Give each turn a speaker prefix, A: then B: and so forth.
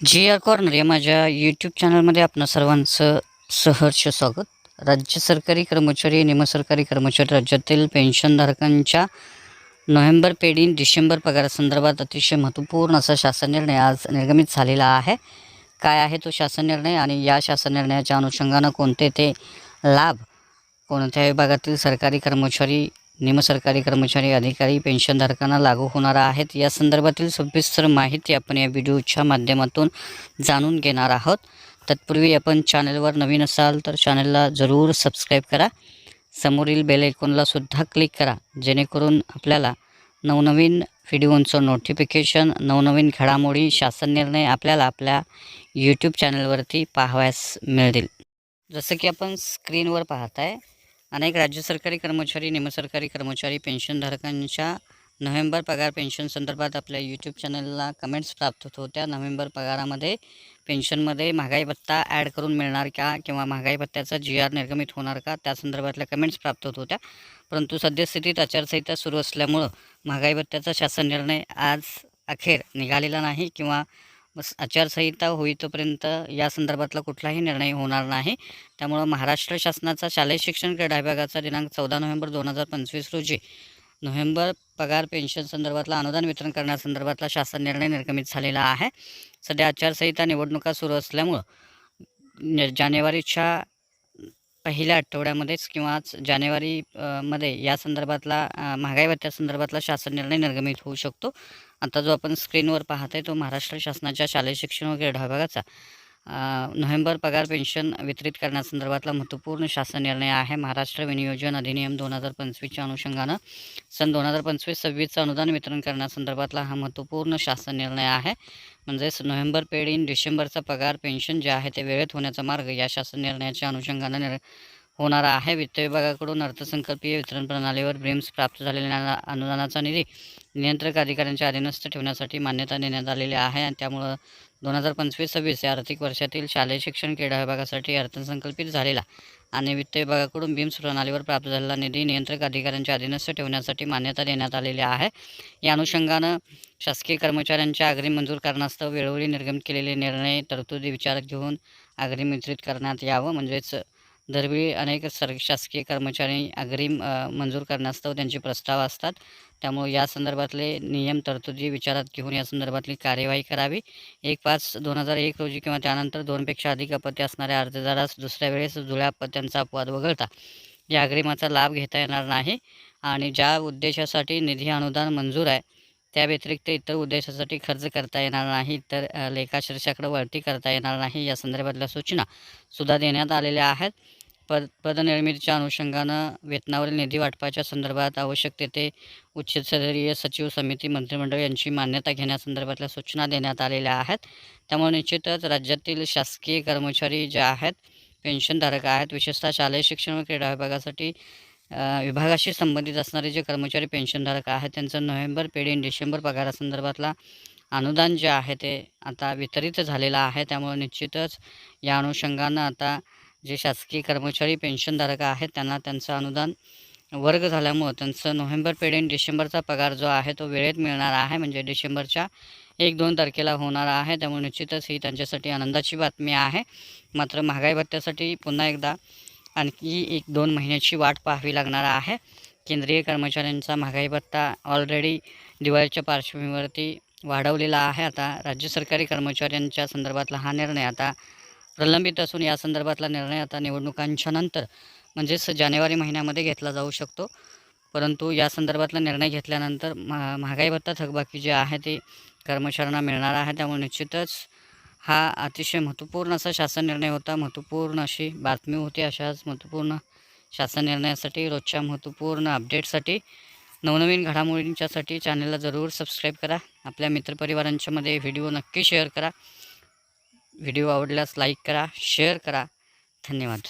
A: जी R corner या माझ्या YouTube चॅनलमध्ये आपणा सर्वांचं सहर्ष स्वागत. राज्य सरकारी कर्मचारी निमसरकारी कर्मचारी राज्यातील पेन्शनधारकांच्या नोव्हेंबर पेढी डिसेंबर पगारासंदर्भात अतिशय महत्त्वपूर्ण असा शासन निर्णय आज निर्गमित झालेला आहे. काय आहे तो शासन निर्णय? आणि या शासन निर्णयाच्या अनुषंगानं कोणते ते लाभ कोणत्या विभागातील सरकारी कर्मचारी निमसरकारी कर्मचारी अधिकारी पेन्शनधारकांना लागू होणार आहेत. या संदर्भातील सविस्तर माहिती आपण या व्हिडिओच्या माध्यमातून जाणून घेणार आहोत. तत्पूर्वी आपण चॅनलवर नवीन असाल तर चॅनलला जरूर सबस्क्राईब करा. समोरील बेल आयकॉनला सुद्धा क्लिक करा जेणेकरून आपल्याला नवनवीन व्हिडिओंचं नोटिफिकेशन नवनवीन घडामोडी शासन निर्णय आपल्याला आपल्या यूट्यूब चॅनलवरती पाहावयास मिळतील. जसं की आपण स्क्रीनवर पाहत आहे अनेक राज्य सरकारी कर्मचारी निमसरकारी कर्मचारी पेन्शनधारकांच्या नोव्हेंबर पगार पेन्शन संदर्भात आपल्या यूट्यूब चॅनलला कमेंट्स प्राप्त होत होत्या. नोव्हेंबर पगारामध्ये पेन्शनमध्ये महागाई भत्ता ॲड करून मिळणार का किंवा महागाई भत्त्याचा जी आर निर्गमित होणार का? त्या संदर्भातल्या कमेंट्स प्राप्त होत होत्या. परंतु सद्यस्थितीत आचारसंहिता सुरू असल्यामुळं महागाई भत्त्याचा शासन निर्णय आज अखेर निघालेला नाही किंवा बस आचारसंहिता होईतोपर्यंत या संदर्भातला कुठलाही निर्णय होणार नाही. त्यामुळं महाराष्ट्र शासनाचा शालेय शिक्षण क्रीडा विभागाचा दिनांक चौदा नोव्हेंबर दोन हजार पंचवीस रोजी नोव्हेंबर पगार पेन्शन संदर्भातला अनुदान वितरण करण्यासंदर्भातला शासन निर्णय निर्गमित झालेला आहे. सध्या आचारसंहिता निवडणुका सुरू असल्यामुळं न- जानेवारीच्या पहिल्या आठवड्यामध्येच किंवा जानेवारी मध्ये या संदर्भातला महागाई भत्त्या संदर्भातला शासन निर्णय निर्गमित होऊ शकतो. आता जो आपण स्क्रीनवर पाहत आहे तो महाराष्ट्र शासनाच्या शालेय शिक्षण व क्रीडा विभागाचा नोव्हेंबर पगार पेन्शन वितरित करण्यासंदर्भातला महत्त्वपूर्ण शासन निर्णय आहे. महाराष्ट्र विनियोजन अधिनियम दोन हजार पंचवीसच्या अनुषंगानं सन दोन हजार पंचवीस सव्वीसचं अनुदान वितरण करण्यासंदर्भातला हा महत्त्वपूर्ण शासन निर्णय आहे. म्हणजेच नोव्हेंबर पेड इन डिसेंबरचा पगार पेन्शन जे आहे ते वेळेत होण्याचा मार्ग या शासन निर्णयाच्या अनुषंगानं निर् होणारा आहे. वित्त विभागाकडून अर्थसंकल्पीय वितरण प्रणालीवर ब्रिम्स प्राप्त झालेल्या अनुदानाचा निधी नियंत्रक अधिकाऱ्यांच्या अधीनस्थ ठेवण्यासाठी मान्यता देण्यात आलेली आहे आणि त्यामुळं दोन हजार पंचवीस सव्वीस या आर्थिक वर्षातील शालेय शिक्षण क्रीडा विभागासाठी अर्थसंकल्पित झालेला आणि वित्त विभागाकडून बीम्स प्रणालीवर प्राप्त झालेला निधी नियंत्रक अधिकाऱ्यांच्या अधीनस्थ ठेवण्यासाठी मान्यता देण्यात आलेली आहे. या अनुषंगानं शासकीय कर्मचाऱ्यांच्या अग्रिम मंजूर कारणास्तव वेळोवेळी निर्गमित केलेले निर्णय तरतुदी विचारात घेऊन अग्रिम वितरित करण्यात यावं म्हणजेच दरवेळी अनेक सर शासकीय कर्मचारी अग्रिम मंजूर करण्यास्तव त्यांचे प्रस्ताव असतात. त्यामुळे या संदर्भातले नियम तरतुदी विचारात घेऊन या संदर्भातली कार्यवाही करावी. एक पाच दोन हजार एक रोजी किंवा त्यानंतर दोनपेक्षा अधिक अपत्य असणाऱ्या अर्जदारास दुसऱ्या वेळेस जुळ्या अपत्यांचा अपवाद वगळता. या अग्रिमाचा लाभ घेता येणार नाही आणि ज्या उद्देशासाठी निधी अनुदान मंजूर आहे त्या व्यतिरिक्त इतर उद्देशासाठी खर्च करता येणार नाही तर लेखाशीर्षाकडे वळती करता येणार नाही या संदर्भातल्या सूचना सुद्धा देण्यात आलेल्या आहेत. पद पदनिर्मितीच्या अनुषंगानं वेतनावरील निधी वाटपाच्या संदर्भात आवश्यक तेथे उच्चस्तरीय सचिव समिती मंत्रिमंडळ यांची मान्यता घेण्यासंदर्भातल्या सूचना देण्यात आलेल्या आहेत. त्यामुळे निश्चितच राज्यातील शासकीय कर्मचारी जे आहेत पेन्शनधारक आहेत विशेषतः शालेय शिक्षण व क्रीडा विभागासाठी विभागाशी संबंधित असणारे जे कर्मचारी पेन्शनधारक आहेत त्यांचं नोव्हेंबर पेढी डिसेंबर पगारासंदर्भातला अनुदान जे आहे ते आता वितरित झालेलं आहे. त्यामुळे निश्चितच या अनुषंगानं आता जे शासकीय कर्मचारी पेन्शनधारक आहेत त्यांना त्यांचं अनुदान वर्ग झाल्यामुळं त्यांचं नोव्हेंबर पेढी डिसेंबरचा पगार जो आहे तो वेळेत मिळणार आहे. म्हणजे डिसेंबरच्या एक दोन तारखेला होणार आहे. त्यामुळे निश्चितच ही त्यांच्यासाठी आनंदाची बातमी आहे. मात्र महागाई भत्त्यासाठी पुन्हा एकदा आणखी एक दोन महिन्याची वाट पाहावी लागणार आहे. केंद्रीय कर्मचाऱ्यांचा महागाई भत्ता ऑलरेडी दिवाळीच्या पार्श्वभूमीवरती वाढवलेला आहे. आता राज्य सरकारी कर्मचाऱ्यांच्या संदर्भातला हा निर्णय आता प्रलंबित असून या संदर्भातला निर्णय आता निवडणुकांच्या नंतर म्हणजेच जानेवारी महिन्यामध्ये घेतला जाऊ शकतो. परंतु या संदर्भातला निर्णय घेतल्यानंतर महा महागाई भत्ता थकबाकी जे आहे ते कर्मचाऱ्यांना मिळणार आहे. त्यामुळे निश्चितच हा अतिशय महत्त्वपूर्ण असा शासन निर्णय होता. महत्त्वपूर्ण अशी बातमी होती अशाच महत्त्वपूर्ण शासन निर्णयासाठी रोजच्या महत्त्वपूर्ण अपडेटसाठी. नवनवीन घडामोडींच्यासाठी चॅनलला जरूर सबस्क्राईब करा. आपल्या मित्रपरिवारांच्यामध्ये व्हिडिओ नक्की शेअर करा. व्हिडिओ आवडल्यास लाईक करा शेअर करा. धन्यवाद.